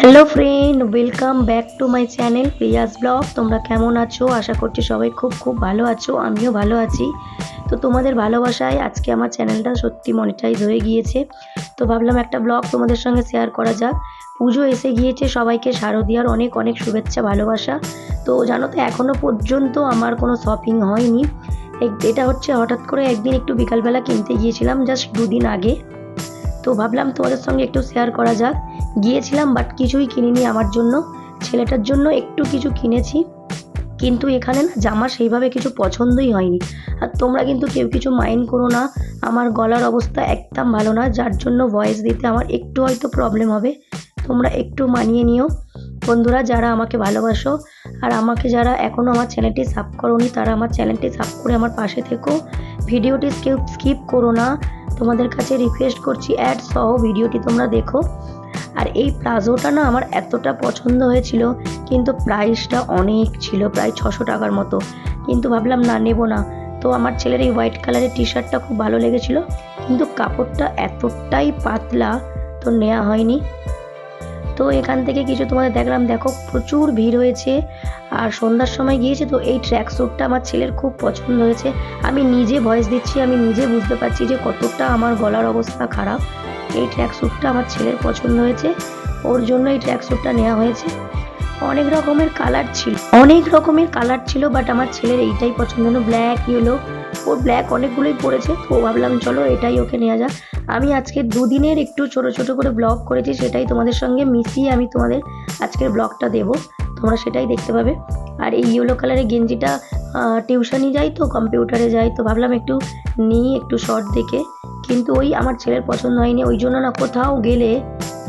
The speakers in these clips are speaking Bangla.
Hello friend welcome back to my channel Priya's blog তোমরা কেমন আছো? আশা করছি সবাই খুব খুব ভালো আছো, আমিও ভালো আছি। তো তোমাদের ভালোবাসায় আজকে আমার চ্যানেলটা সত্যি মনিটাইজ হয়ে গিয়েছে। তো ভাবলাম একটা ব্লগ তোমাদের সঙ্গে শেয়ার করা যাক। পুজো এসে গিয়েছে, সবাইকে শারদীয়ার অনেক অনেক শুভেচ্ছা, ভালোবাসা। তো জানো তো এখনও পর্যন্ত আমার কোনো শপিং হয়নি। এটা হচ্ছে হঠাৎ করে একদিন একটু বিকালবেলা কিনতে গিয়েছিলাম জাস্ট দুদিন আগে। তো ভাবলাম তোমাদের সঙ্গে একটু শেয়ার করা যাক। গিয়েছিলাম বাট কিছুই কিনিনি আমার জন্য। ছেলেটার জন্য একটু কিছু কিনেছি, কিন্তু এখানে না জামা সেইভাবে কিছু পছন্দই হয়নি। আর তোমরা কিন্তু কেউ কিছু মাইন্ড করো না, আমার গলার অবস্থা একদম ভালো না, যার জন্য ভয়েস দিতে আমার একটু হয়তো প্রবলেম হবে। তোমরা একটু মানিয়ে নিও। বন্ধুরা, যারা আমাকে ভালোবাসো, আর আমাকে যারা এখনও আমার চ্যানেলটি সাব করোনি, তারা আমার চ্যানেলটি সাব করে আমার পাশে থেকো। ভিডিওটি স্কিপ স্কিপ করো না। তোমাদের কাছে রিকোয়েস্ট করছি অ্যাড সহ ভিডিওটি তোমরা দেখো। আর এই প্লাজোটা না আমার এতটা পছন্দ হয়েছিল, কিন্তু প্রাইসটা অনেক ছিল, প্রায় ছশো টাকার মতো। কিন্তু ভাবলাম, না, নেব না। তো আমার ছেলের এই হোয়াইট কালারের টি শার্টটা খুব ভালো লেগেছিল, কিন্তু কাপড়টা এতটাই পাতলা, তো নেওয়া হয়নি। তো এখান থেকে কিছু তোমাদের দেখলাম, দেখো, প্রচুর ভিড় হয়েছে। আর সন্ধ্যার সময় গিয়েছে, তো এই ট্র্যাক স্যুটটা আমার ছেলের খুব পছন্দ হয়েছে। আমি নিজে ভয়েস দিচ্ছি, আমি নিজে বুঝতে পারছি যে কতটা আমার গলার অবস্থা খারাপ। এই ট্র্যাক স্যুটটা আমার ছেলের পছন্দ হয়েছে, ওর জন্য এই ট্র্যাক স্যুটটা নেওয়া হয়েছে। অনেক রকমের কালার ছিল, অনেক রকমের কালার ছিল বাট আমার ছেলের এইটাই পছন্দ হলো ব্ল্যাক ইয়েলো ওর ব্ল্যাক অনেকগুলোই পড়েছে, তো ভাবলাম চলো এটাই ওকে নেওয়া যাক। আমি আজকে দুদিনের একটু ছোট ছোট করে ব্লগ করেছি, সেটাই তোমাদের সঙ্গে মিশিয়ে আমি তোমাদের আজকের ব্লগটা দেবো। তোমরা সেটাই দেখতে পাবে। আর এই ইয়েলো কালারের গেঞ্জিটা টিউশনি যাই তো কম্পিউটারে যাই তো, ভাবলাম একটু নিই, একটু শর্ট দেখে। কিন্তু ওই আমার ছেলের পছন্দ হয়নি, ওই জন্য না কোথাও গেলে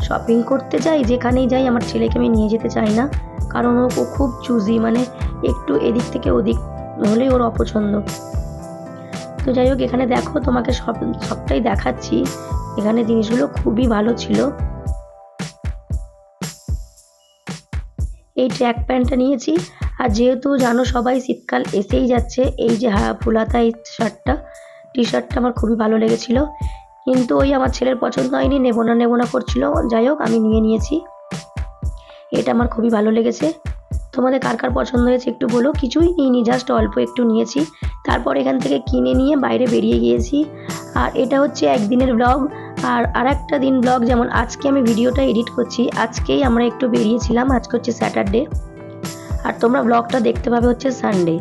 শপিং করতে যাই, যেখানেই যাই আমার ছেলেকে আমি নিয়ে যেতে চাই না। কারণ ও খুব চুজি মানে একটু এদিক থেকে ওদিক হলেই ওর অপছন্দ। তো যাই হোক, এখানে দেখো তোমাকে সব সবটাই দেখাচ্ছি। এখানে জিনিসগুলো খুবই ভালো ছিল। এই ট্র্যাক প্যান্টটা নিয়েছি। আর যেহেতু জানো সবাই শীতকাল এসেই যাচ্ছে, এই যে হা ফুলাতা এই শার্টটা টি শার্টটা আমার খুবই ভালো লেগেছিল। কিন্তু ওই আমার ছেলের পছন্দ হয়নি, নেব না নেব না করছিল। যাই হোক, আমি নিয়ে নিয়েছি। এটা আমার খুবই ভালো লেগেছে। তোমাদের কার কার পছন্দ হয়েছে একটু বলো। কিছুই নিইনি জাস্ট অল্প একটু নিয়েছি। তারপর এখান থেকে কিনে নিয়ে বাইরে বেরিয়ে গিয়েছি। আর এটা হচ্ছে একদিনের ব্লগ আর আর একটা দিন ব্লগ যেমন আজকে আমি ভিডিওটা এডিট করছি, আজকেই আমরা একটু বেরিয়েছিলাম। আজকে হচ্ছে স্যাটারডে আর তোমরা ব্লগটা দেখতে পাবে হচ্ছে সানডে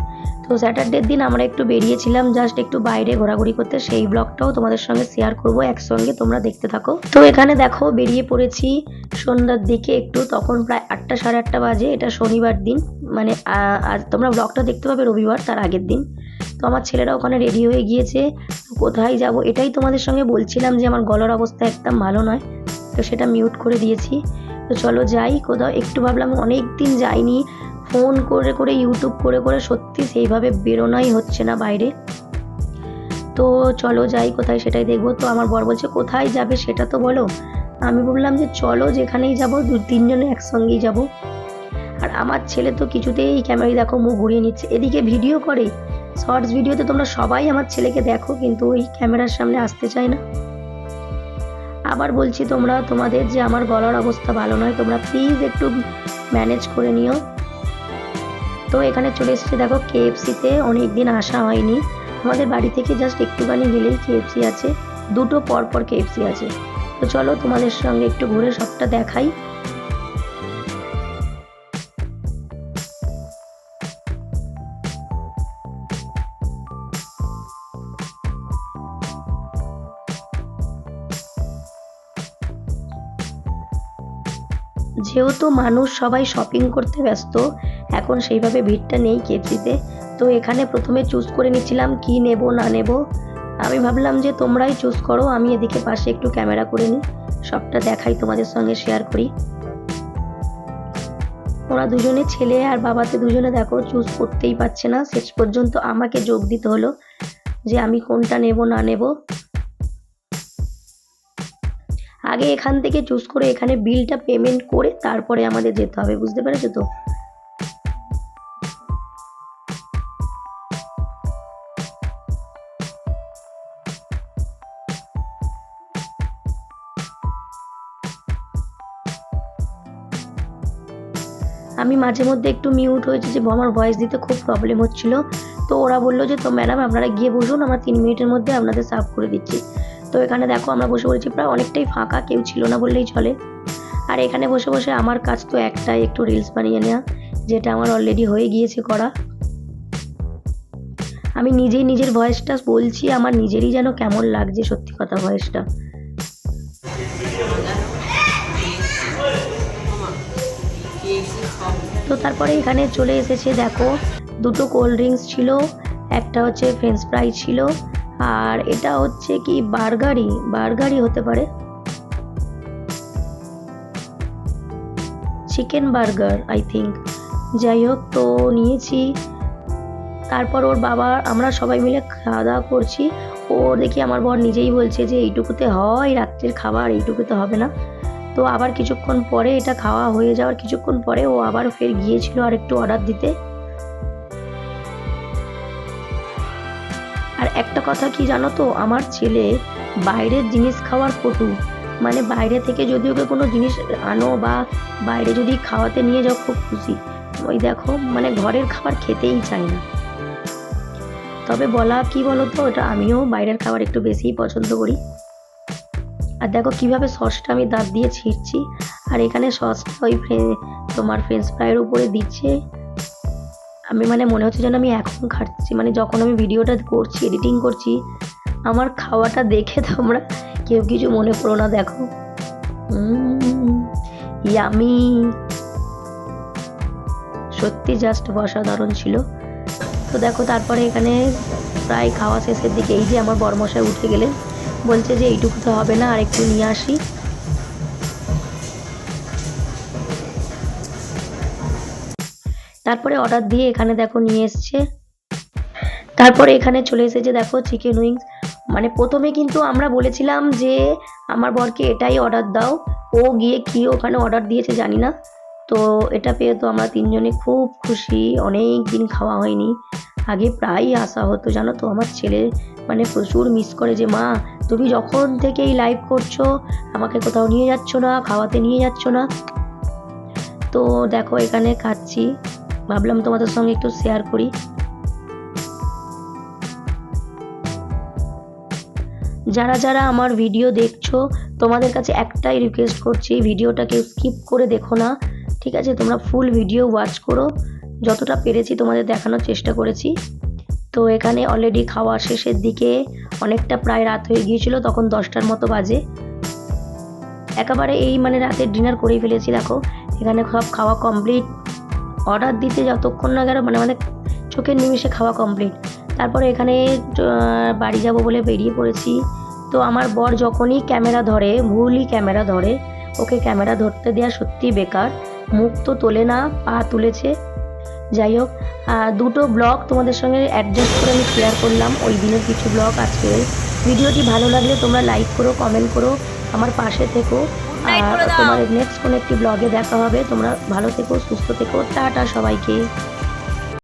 তো স্যাটারডের দিন আমরা একটু বেরিয়েছিলাম জাস্ট একটু বাইরে ঘোরাঘুরি করতে। সেই ব্লগটাও তোমাদের সঙ্গে শেয়ার করব, একসঙ্গে তোমরা দেখতে থাকো। তো এখানে দেখো, বেরিয়ে পড়েছি সন্ধ্যার দিকে একটু, তখন প্রায় আটটা সাড়ে আটটা বাজে, এটা শনিবার দিন। মানে আ- আজ তোমরা ব্লগটা দেখতে পাবে রবিবার, তার আগের দিন। তো আমার ছেলেরা ওখানে রেডি হয়ে গিয়েছে, কোথায় যাব? এটাই তোমাদের সঙ্গে বলছিলাম যে আমার গলার অবস্থা একদম ভালো নয়, তো সেটা মিউট করে দিয়েছি। তো চলো যাই, কোথাও একটু ভাবলাম অনেক দিন যাইনি ফোন করে করে ইউটিউব করে করে সত্যি সেইভাবে বেরোনোই হচ্ছে না বাইরে। তো চলো যাই, কোথায় সেটাই দেখব। তো আমার বর বলছে, কোথায় যাবে সেটা তো বলো। আমি বললাম যে, চলো যেখানেই যাব, দু, তিনজনে একসঙ্গেই যাব। আর আমার ছেলে তো কিছুতেই ক্যামেরায় দেখো, মুখ ঘুরিয়ে নিচ্ছে। এদিকে ভিডিও করে শর্টস ভিডিওতে তোমরা সবাই আমার ছেলেকে দেখো, কিন্তু ওই ক্যামেরার সামনে আসতে চায় না। আবার বলছি, তোমরা, তোমাদের যে আমার গলার অবস্থা ভালো নয়, তোমরা প্লিজ একটু ম্যানেজ করে নিও। তো এখানে চলে এসেছি, দেখো কেএফসিতে অনেক দিন আসা হয়নি। আমাদের বাড়ি থেকে জাস্ট একটুখানি গেলেই কেএফসি আছে। দুটো পর পর কেএফসি আছে। তো চলো তোমাদের সঙ্গে একটু ঘুরে সবটা দেখাই। যেহেতু মানুষ সবাই শপিং করতে ব্যস্ত, এখন সেইভাবে ভিড়টা নেই কেএফসিতে তো এখানে প্রথমে চুজ করে নিচ্ছিলাম কি নেব, না নেব। আমি ভাবলাম যে তোমরাই চুজ করো, আমি এদিকে পাশে একটু ক্যামেরা করে নিই। সবটা দেখাই তোমাদের সঙ্গে শেয়ার করি। ওরা দুজনে ছেলে আর বাবাতে দুজনে দেখো চুজ করতেই পারছে না। শেষ পর্যন্ত আমাকে যোগ দিতে হলো যে আমি কোনটা নেব, না নেব। আগে এখান থেকে চুজ করে এখানে বিলটা পেমেন্ট করে তারপরে আমাদের যেতে হবে, বুঝতে পেরেছ তো? আমি মাঝে মধ্যে একটু মিউট হয়েছে যে আমার ভয়েস দিতে খুব প্রবলেম হচ্ছিল। তো ওরা বলল যে, তো ম্যাডাম আপনারা গিয়ে বসুন, আমরা তিন মিনিটের মধ্যে আপনাদের সার্ভ করে দিচ্ছি। তো এখানে দেখো আমরা বসে পড়েছি, প্রায় অনেকটাই ফাঁকা, কেউ ছিল না বললেই চলে। আর এখানে বসে বসে আমার কাজ তো একটাই, একটু রিলস বানিয়ে নেওয়া যেটা আমার অলরেডি হয়ে গিয়েছে করা। আমি নিজেই নিজের ভয়েসটা বলছি, আমার নিজেরই যেন কেমন লাগছে সত্যি কথা ভয়েসটা তো তারপরে এখানে চলে এসেছে, দেখো, দুটো কোল্ড ড্রিঙ্কস ছিল, একটা হচ্ছে ফ্রেঞ্চ ফ্রাই ছিল আর এটা হচ্ছে কি বার্গারি বার্গারই হতে পারে। চিকেন বার্গার আই থিঙ্ক যাই হোক, তো নিয়েছি। তারপর ওর বাবা, আমরা সবাই মিলে খাওয়া দাওয়া করছি। ও দেখি আমার বর নিজেই বলছে যে, এইটুকুতে হয়, রাত্রের খাবার, এইটুকুতে হবে না। তো আবার কিছুক্ষণ পরে এটা খাওয়া হয়ে যাওয়ার কিছুক্ষণ পরে ও আবার ফের গিয়েছিল আর একটু অর্ডার দিতে। একটা কথা কি জানো তো? আমার ছেলে বাইরের জিনিস খাওয়ার পটু মানে বাইরে থেকে যদি ওকে কোনো জিনিস আনো বা বাইরে যদি খাওয়াতে নিয়ে যাও খুব খুশি। ওই দেখো মানে ঘরের খাবার খেতেই চায় না। তবে বলা কি বলো তো ওটা আমিও বাইরের খাবার একটু বেশিই পছন্দ করি। আর দেখো কীভাবে সসটা আমি দাঁত দিয়ে ছিঁড়ছি আর এখানে সসটা ওই তোমার ফ্রেঞ্চ ফ্রাইয়ের উপরে দিচ্ছে। আমি মানে মনে হচ্ছে যেন আমি এখন খাচ্ছি মানে যখন আমি ভিডিওটা করছি এডিটিং করছি, আমার খাওয়াটা দেখে তোমরা কেউ কিছু মনে করো না, দেখো। ইয়ামি সত্যি জাস্ট অসাধারণ ছিল। তো দেখো, তারপরে এখানে প্রায় খাওয়া শেষের দিকে এই যে আমার বরমশাই উঠে গেলেন, বলছে যে এইটুকু তো হবে না আর একটু নিয়ে আসি। তারপরে অর্ডার দিয়ে এখানে দেখো নিয়ে এসছে। তারপরে এখানে চলে এসেছে দেখো চিকেন উইংস মানে প্রথমে কিন্তু আমরা বলেছিলাম যে, আমার বরকে এটাই অর্ডার দাও। ও গিয়ে কি ওখানে অর্ডার দিয়েছে জানি না। তো এটা পেয়ে তো আমরা তিনজনে খুব খুশি। অনেক দিন খাওয়া হয়নি। আগে প্রায়ই আসা হতো, জানো তো? আমার ছেলে মানে প্রচুর মিস করে যে, মা, তুমি যখন থেকে এই লাইভ করছ, আমাকে কোথাও নিয়ে যাচ্ছ না, খাওয়াতে নিয়ে যাচ্ছ না? তো দেখো এখানে খাচ্ছি। ভাবলাম তোমাদের সঙ্গে একটু শেয়ার করি। যারা যারা আমার ভিডিও দেখছ, তোমাদের কাছে একটাই রিকোয়েস্ট করছি ভিডিওটা কেউ স্কিপ করে দেখো না, ঠিক আছে? তোমরা ফুল ভিডিও ওয়াচ করো। যতটা পেরেছি তোমাদের দেখানোর চেষ্টা করেছি। তো এখানে অলরেডি খাওয়া শেষের দিকে অনেকটা প্রায় রাত হয়ে গিয়েছিল, তখন দশটার মতো বাজে। একেবারে এই মানে রাতের ডিনার করেই ফেলেছি, দেখো। এখানে সব খাওয়া কমপ্লিট অর্ডার দিতে যতক্ষণ না গেল মানে আমাদের চোখের নিমিষে খাওয়া কমপ্লিট তারপরে এখানে বাড়ি যাব বলে বেরিয়ে পড়েছি। তো আমার বর যখনই ক্যামেরা ধরে, ভুলই ক্যামেরা ধরে, ওকে ক্যামেরা ধরতে দেওয়া সত্যি বেকার। মুখ তো তোলে না, পা তুলেছে। যাই হোক দুটো ব্লগ তোমাদের সঙ্গে অ্যাডজাস্ট করে আমি শেয়ার করলাম। ওই দিনের কিছু ব্লগ আজকে ভিডিওটি ভালো লাগলে তোমরা লাইক করো কমেন্ট করো। আমার পাশে থেকো। আর তোমার নেক্সট কোনো একটি ব্লগে দেখা হবে। তোমরা ভালো থেকো সুস্থ থেকো। টাটা সবাইকে।